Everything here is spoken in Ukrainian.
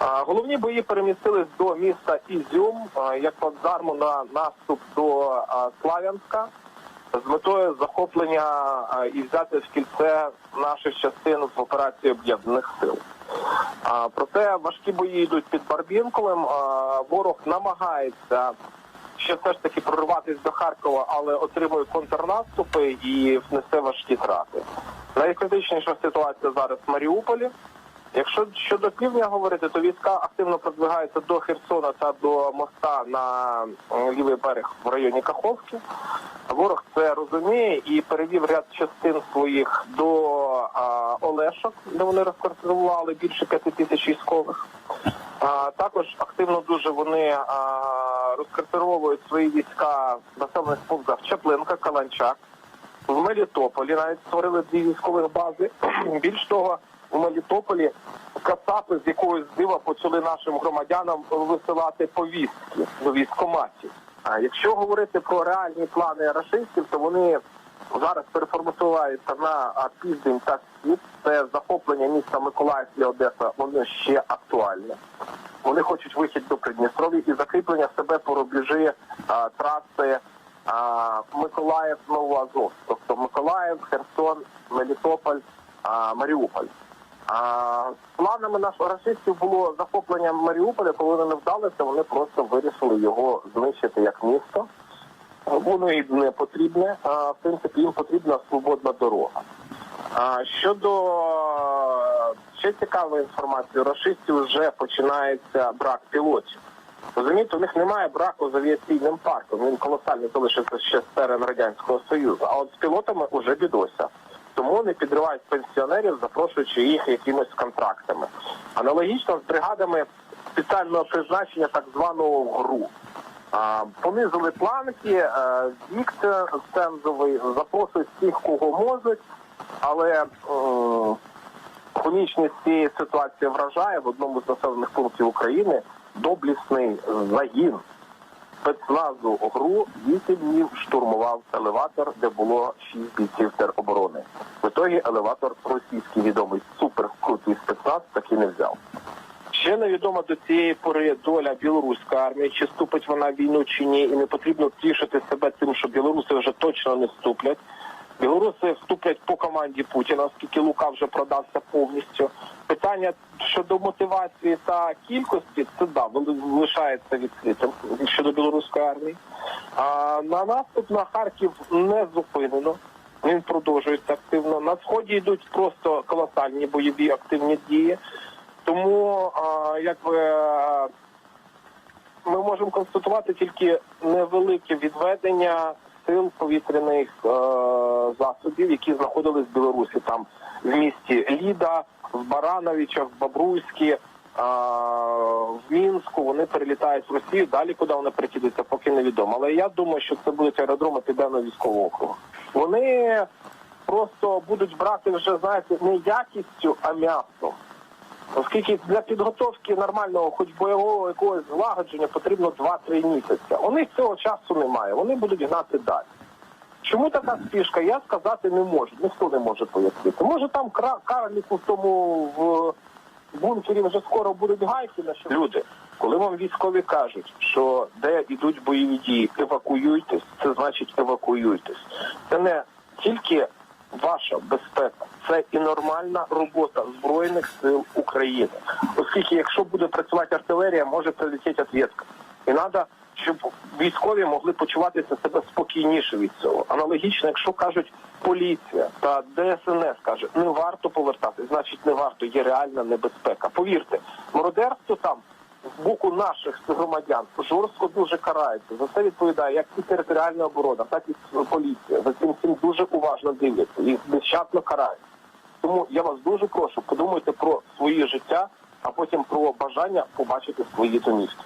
Головні бої перемістились до міста Ізюм як плацдарму на наступ до Славянська з метою захоплення і взяти в кільце наших частин в операції об'єднаних сил. Проте важкі бої йдуть під Барбінковим. Ворог намагається ще все ж таки прорватися до Харкова, але отримує контрнаступи і внесе важкі трати. Найкритичніша ситуація зараз в Маріуполі. Якщо щодо півдня говорити, то війська активно продвигаються до Херсона та до моста на е, лівий берег в районі Каховки. Ворог це розуміє і перевів ряд частин своїх до а, Олешок, де вони розконцентрували більше п'яти тисяч військових. А, також активно дуже вони а, розконцентровують свої війська в населених пунктах Чаплинка, Каланчак. В Мелітополі навіть створили дві військових бази. Більш того, у Мелітополі кацапи з якогось дива почали нашим громадянам висилати повістки до військоматів. А якщо говорити про реальні плани рашистів, то вони зараз переформатуваються на південь та схід. Це захоплення міста Миколаїв і Одеса, воно ще актуальне. Вони хочуть вихід до Придністров'я і закріплення себе по рубежі а, траси а, Миколаїв Новоазов, тобто Миколаїв, Херсон, Мелітополь, а, Маріуполь. Планами наших расистів було захоплення Маріуполя, коли вони не вдалося, вони просто вирішили його знищити як місто. Воно їм не потрібне, в принципі їм потрібна свободна дорога. А щодо ще цікавої інформації, у расистів вже починається брак пілотів. Розумієте, у них немає браку з авіаційним парком. Він колосальний залишився ще з терен Радянського Союзу. А от з пілотами вже бідося. Тому вони підривають пенсіонерів, запрошуючи їх якимось контрактами. Аналогічно з бригадами спеціального призначення так званого ГРУ. Понизили планки, е, вік це цензовий, запрошують всіх, кого можуть, але е, комічність цієї ситуації вражає в одному з населених пунктів України доблісний загін спецназу ГРУ 8 днів штурмував елеватор, де було 6 бійців тероборони. В ітогі елеватор російський відомий суперкрутий спецназ таки не взяв. Ще невідомо до цієї пори доля білоруської армії, чи вступить вона в війну чи ні, і не потрібно тішити себе тим, що білоруси вже точно не вступлять. Білоруси вступлять по команді Путіна, оскільки Лука вже продався повністю. Питання щодо мотивації та кількості це да воно лишається відкритим щодо білоруської армії. А на наступ на Харків не зупинено. Він продовжується активно. На сході йдуть просто колосальні бойові активні дії. Тому а, якби ми можемо констатувати тільки невелике відведення сил повітряних е, засобів, які знаходились в Білорусі, там в місті Ліда, в Барановичах, в Бобруйській, е, в Мінську. Вони перелітають в Росію. Далі куди вони прикидаються, поки невідомо. Але я думаю, що це будуть аеродроми південного військового округу. Вони просто будуть брати вже знаєте не якістю, а м'ясом. Оскільки для підготовки нормального, хоч бойового якогось злагодження потрібно 2-3 місяці. У них цього часу немає. Вони будуть гнати далі. Чому така спішка? Я сказати не можу. Ніхто не може пояснити. Може там карліку в тому в бункері вже скоро будуть гайки на що люди. Коли вам військові кажуть, що де йдуть бойові дії, евакуюйтесь, це значить евакуюйтесь. Це не тільки ваша безпека, це і нормальна робота збройних сил України. Оскільки, якщо буде працювати артилерія, може прилетіти відвідка. І треба, щоб військові могли почуватися себе спокійніше від цього. Аналогічно, якщо кажуть поліція та ДСНС каже, не варто повертати, значить не варто, є реальна небезпека. Повірте, мародерство там з боку наших громадян жорстко дуже карається. За це відповідає як і територіальна оборона, так і поліція. За цим всім дуже уважно дивляться. Їх нещадно карають. Тому я вас дуже прошу, подумайте про своє життя, а потім про бажання побачити свої домівки.